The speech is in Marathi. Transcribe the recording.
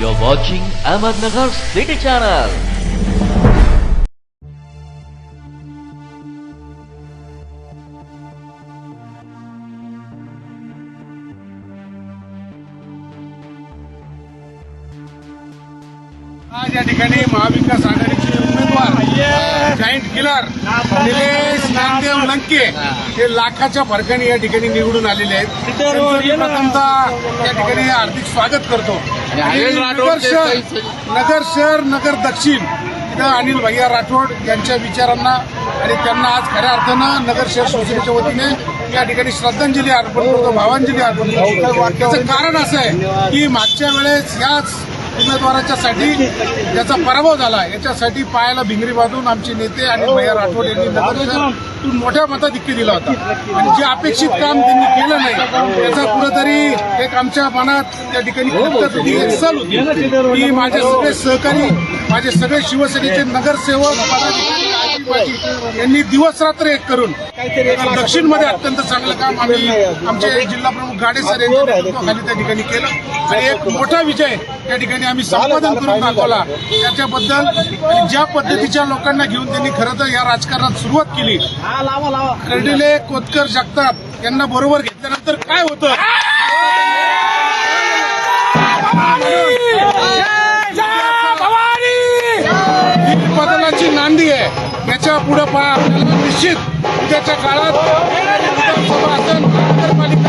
You're watching Ahmednagar City Channel. आज या ठिकाणी महाविकास आघाडीचे उमेदवार जाईंट किलर निलेश नामदेव लंके हे. लाखाच्या फरकाने या ठिकाणी निवडून आलेले आहेत. प्रथमतः या ठिकाणी हार्दिक स्वागत करतो. आणि नगर शहर नगर शहर नगर दक्षिण इथं अनिल भैया राठोड यांच्या विचारांना आणि त्यांना आज खऱ्या अर्थानं नगर शहर शिवसेनेच्या वतीने या ठिकाणी श्रद्धांजली अर्पण करतो भावांजली अर्पण करतो. त्याचं कारण असं आहे की मागच्या वेळेस याच उमेदवाराच्या साठी ज्याचा पराभव झाला याच्यासाठी पायाला भिंगरी बांधून आमचे नेते आणि भैया राठोड यांनी मोठ्या मताधिक्य दिला होता. आणि जे अपेक्षित काम त्यांनी केलं नाही त्याचा कुठंतरी एक आमच्या मनात त्या ठिकाणी सल होती की माझे सगळे सहकारी माझे सगळे शिवसेनेचे नगरसेवक आदिवासी यांनी दिवस रात्र एक करून दक्षिणमध्ये अत्यंत चांगलं काम आम्ही आमचे जिल्हा प्रमुख गाडे सर नेतृत्वाखाली त्या ठिकाणी केलं. आणि एक मोठा विजय त्या ठिकाणी आम्ही संपादन करून दाखवला. त्याच्याबद्दल ज्या पद्धतीच्या लोकांना घेऊन त्यांनी खरं तर या राजकारणात सुरुवात केली. कर्डिले कोतकर जगताप यांना बरोबर घेतल्यानंतर काय होतं? पुढे पहा. आपल्याला निश्चित उद्याच्या काळात विधानसभा असेल नगरपालिका